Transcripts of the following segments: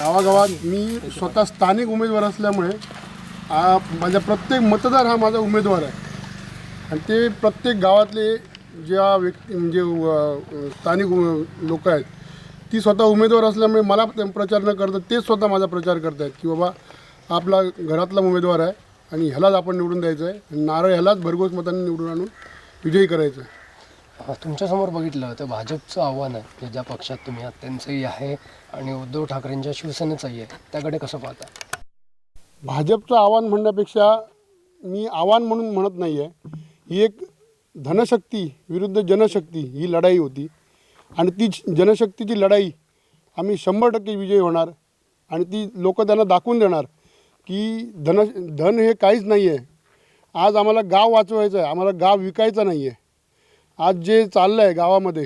गावागावात मी स्वतः स्थानिक उमेदवार असल्यामुळे माझ्या माझा प्रत्येक मतदार हा माझा उमेदवार आहे. आणि ते प्रत्येक गावातले ज्या व्यक्ती म्हणजे स्थानिक लोक आहेत ती स्वतः उमेदवार असल्यामुळे मला प्रचार न करता तेच स्वतः माझा प्रचार करत आहेत की बाबा आपला घरातला उमेदवार आहे आणि ह्यालाच आपण निवडून द्यायचं आहे नारळ ह्यालाच भरघोस मतांनी निवडून आणून विजयी करायचं आहे तुमच्यासमोर बघितलं तर भाजपचं आव्हान आहे की ज्या पक्षात तुम्ही आहात त्यांचंही आहे आणि उद्धव ठाकरेंच्या शिवसेनेचंही आहे त्याकडे कसं पाहता? भाजपचं आव्हान म्हणण्यापेक्षा मी आव्हान म्हणून म्हणत नाही आहे ही एक धनशक्ती विरुद्ध जनशक्ती ही लढाई होती. आणि ती जनशक्तीची लढाई आम्ही शंभर टक्के विजयी होणार. आणि ती लोक त्यांना दाखवून देणार की धन धन हे काहीच नाही आहे आज आम्हाला गाव वाचवायचं आहे आम्हाला गाव विकायचं नाही आहे आज जे चाललं आहे गावामध्ये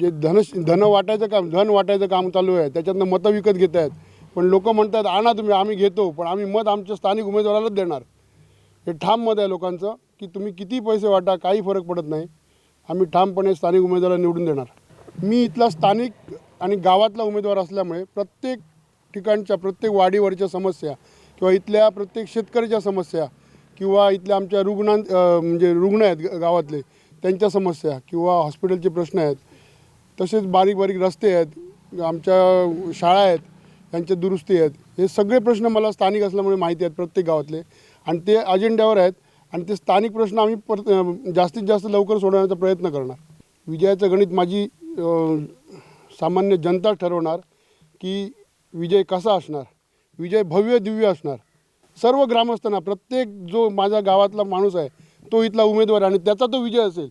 जे धन धन वाटायचं काम धन वाटायचं काम चालू आहे त्याच्यातनं मतं विकत घेत आहेत. पण लोक म्हणतात आणा तुम्ही आम्ही घेतो पण आम्ही मत आमच्या स्थानिक उमेदवारालाच देणार. हे ठाम मत आहे लोकांचं की तुम्ही किती पैसे वाटा काही फरक पडत नाही. आम्ही ठामपणे स्थानिक उमेदवाराला निवडून देणार. मी इथला स्थानिक आणि गावातला उमेदवार असल्यामुळे प्रत्येक ठिकाणच्या प्रत्येक वाडीवरच्या समस्या किंवा इथल्या प्रत्येक शेतकऱ्याच्या समस्या किंवा इथल्या आमच्या रुग्णां म्हणजे रुग्ण आहेत ग- गावातले त्यांच्या समस्या किंवा हॉस्पिटलचे प्रश्न आहेत तसेच बारीक बारीक रस्ते आहेत आमच्या शाळा आहेत त्यांच्या दुरुस्ती आहेत हे सगळे प्रश्न मला स्थानिक असल्यामुळे माहिती आहेत प्रत्येक गावातले. आणि ते अजेंड्यावर आहेत आणि ते स्थानिक प्रश्न आम्ही पर जास्तीत जास्त लवकर सोडवण्याचा प्रयत्न करणार. विजयाचं गणित माझी सामान्य जनता ठरवणार की विजय कसा असणार? विजय भव्य दिव्य असणार. सर्व ग्रामस्थांना प्रत्येक जो माझ्या गावातला माणूस आहे तो इथला उमेदवार आणि त्याचा तो विजय असेल.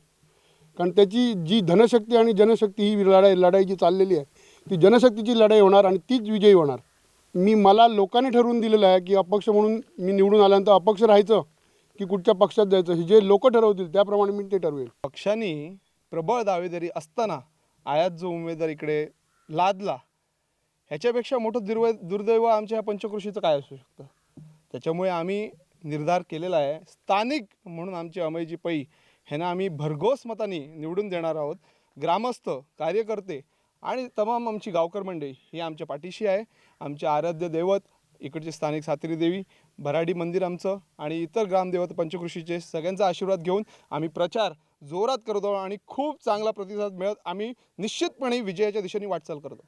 कारण त्याची जी धनशक्ती आणि जनशक्ती ही लढाई लढाई जी चाललेली आहे ती जनशक्तीची लढाई होणार आणि तीच विजयी होणार. मी मला लोकांनी ठरवून दिलेलं आहे की अपक्ष म्हणून मी निवडून आल्यानंतर अपक्ष राहायचं की कुठच्या पक्षात जायचं हे जे लोक ठरवतील त्याप्रमाणे मी ते ठरवेल. पक्षांनी प्रबळ दावेदारी असताना आयात जो उमेदवार इकडे लादला ह्याच्यापेक्षा मोठं दुर्व दुर्दैव आमच्या ह्या पंचकृषीचं काय असू शकतं? त्याच्यामुळे आम्ही निर्धार केलेला आहे. स्थानिक म्हणून आमची अमयजी पै ह्यांना आम्ही भरघोस मताने निवडून देणार आहोत. ग्रामस्थ कार्यकर्ते आणि तमाम आमची गावकर मंडळी ही आमच्या पाठीशी आहे. आमचे आराध्य दैवत इकडचे स्थानिक सातेरी देवी भराडी मंदिर आमचं आणि इतर ग्रामदेवत पंचकृषीचे सगळ्यांचा आशीर्वाद घेऊन आम्ही प्रचार जोरात करतो आणि खूप चांगला प्रतिसाद मिळत आम्ही निश्चितपणे विजयाच्या दिशेने वाटचाल करतो